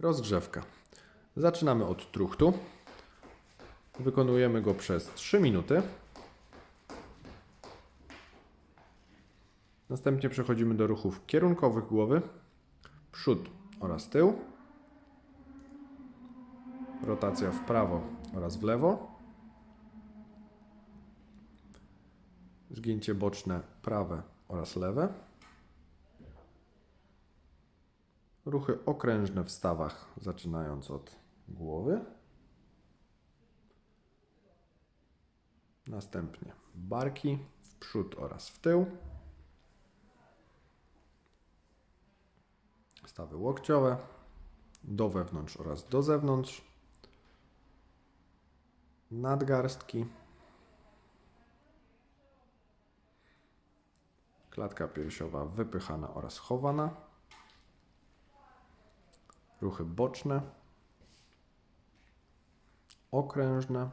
Rozgrzewka. Zaczynamy od truchtu. Wykonujemy go przez 3 minuty. Następnie przechodzimy do ruchów kierunkowych głowy, przód oraz tył, rotacja w prawo oraz w lewo, zgięcie boczne prawe oraz lewe, ruchy okrężne w stawach, zaczynając od głowy. Następnie barki w przód oraz w tył. Stawy łokciowe do wewnątrz oraz do zewnątrz. Nadgarstki. Klatka piersiowa wypychana oraz chowana. Ruchy boczne. Okrężne.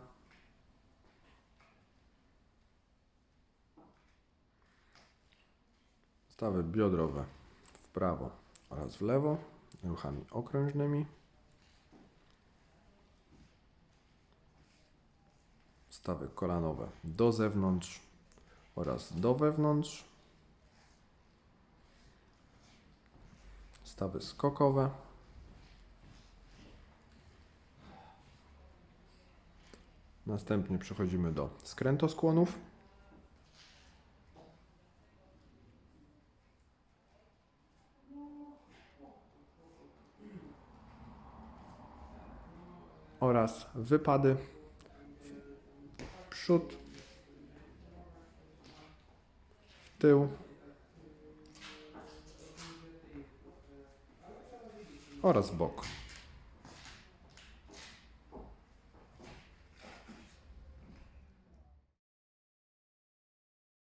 Stawy biodrowe w prawo oraz w lewo, ruchami okrężnymi. Stawy kolanowe do zewnątrz oraz do wewnątrz. Stawy skokowe. Następnie przechodzimy do skrętoskłonów. oraz wypady w przód, w tył oraz w bok.